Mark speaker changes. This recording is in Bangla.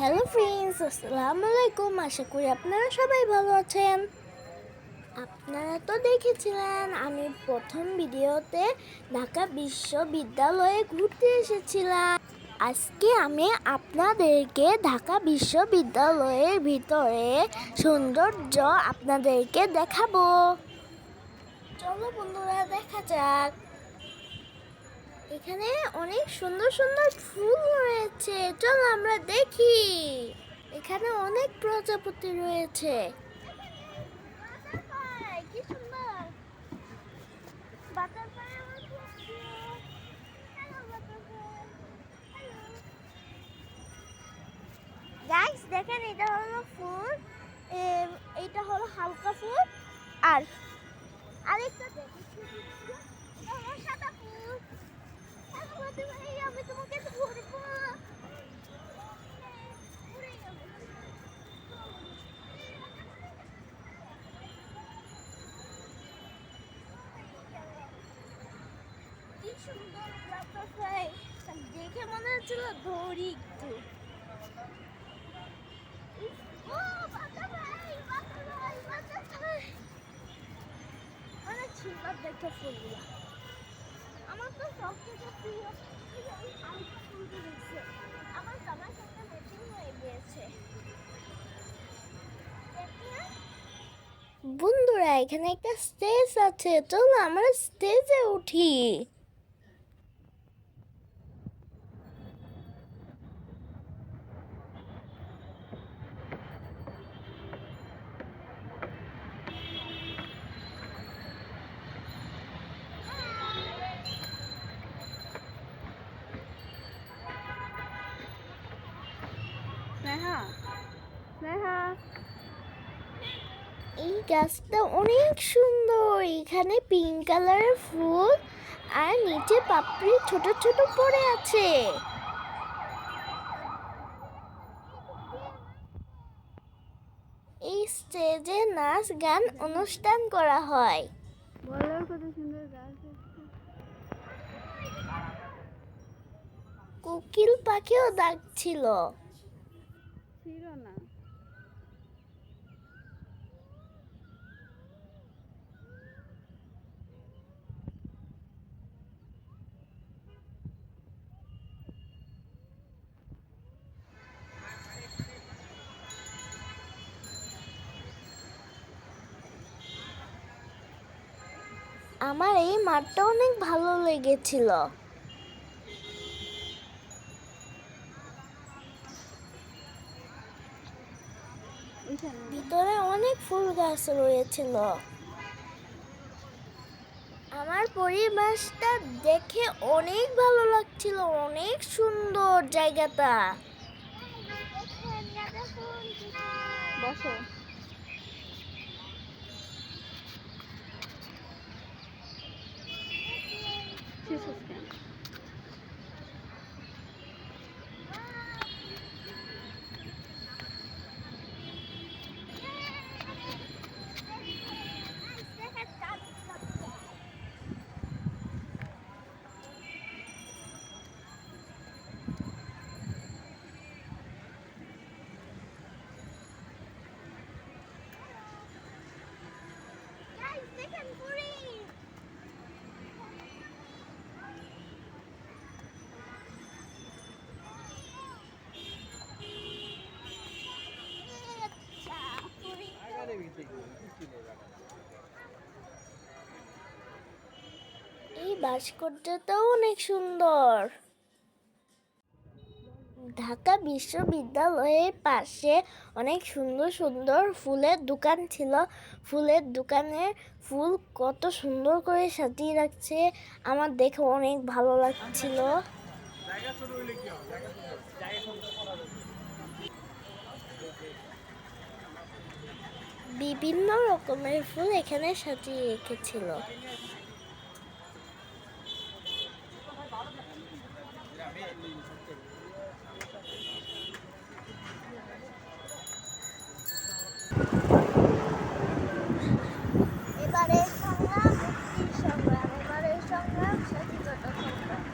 Speaker 1: হ্যালো ফ্রেন্ডস আসসালামু আলাইকুম আশা করি আপনারা সবাই ভালো আছেন। আপনারা তো দেখেছিলেন, আমি প্রথম ভিডিওতে ঢাকা বিশ্ববিদ্যালয়ে ঘুরতে এসেছিলাম। আজকে আমি আপনাদেরকে ঢাকা বিশ্ববিদ্যালয়ের ভিতরে সৌন্দর্য আপনাদেরকে দেখাবো। চলো বন্ধুরা, দেখা যাক। এখানে অনেক সুন্দর সুন্দর ফুল রয়েছে। চলো আমরা দেখি। এখানে অনেক প্রজাপতি রয়েছে। গাইস দেখেন এটা হলো ফুল। এইটা হলো হালকা ফুল। আর আরেকটা এটা সাদা ফুল। সুন্দর বাটারফ্লাই দেখে মনে হচ্ছিল ধরি একটু অনেক সুন্দর দেখতে ফুলগুলো। আমার তো আমার সাথে হয়ে গিয়েছে। বন্ধুরা, এখানে একটা স্টেজ আছে। চলো আমরা স্টেজে উঠি।
Speaker 2: স্নেহা স্নেহা
Speaker 1: এই গাছটা অনেক সুন্দর। এখানে পিঙ্ক কালারের ফুল আর নিচে পাপড়ি ছোট ছোট পড়ে আছে। এই স্টেজে নাচ গান অনুষ্ঠান করা হয়। কোকিল পাখিও ডাকছিল
Speaker 2: ছিল না
Speaker 1: আমার এই মাঠটা অনেক ভালো লেগেছিল। ভিতরে অনেক ফুল গাছ রয়েছিল। আমার পরিবেশটা দেখে অনেক ভালো লাগছিল, অনেক সুন্দর জায়গাটা।
Speaker 2: বসো।
Speaker 1: Jesús. ভাস্কর্যটাও অনেক সুন্দর। ঢাকা বিশ্ববিদ্যালয়ের পাশে অনেক সুন্দর সুন্দর ফুলের দোকান ছিল। ফুলের দোকানে ফুল কত সুন্দর করে সাজিয়ে রাখছে। আমার দেখে অনেক ভালো লাগছিল। বিভিন্ন রকমের ফুল এখানে সাজিয়ে রেখেছিল। গ্রামে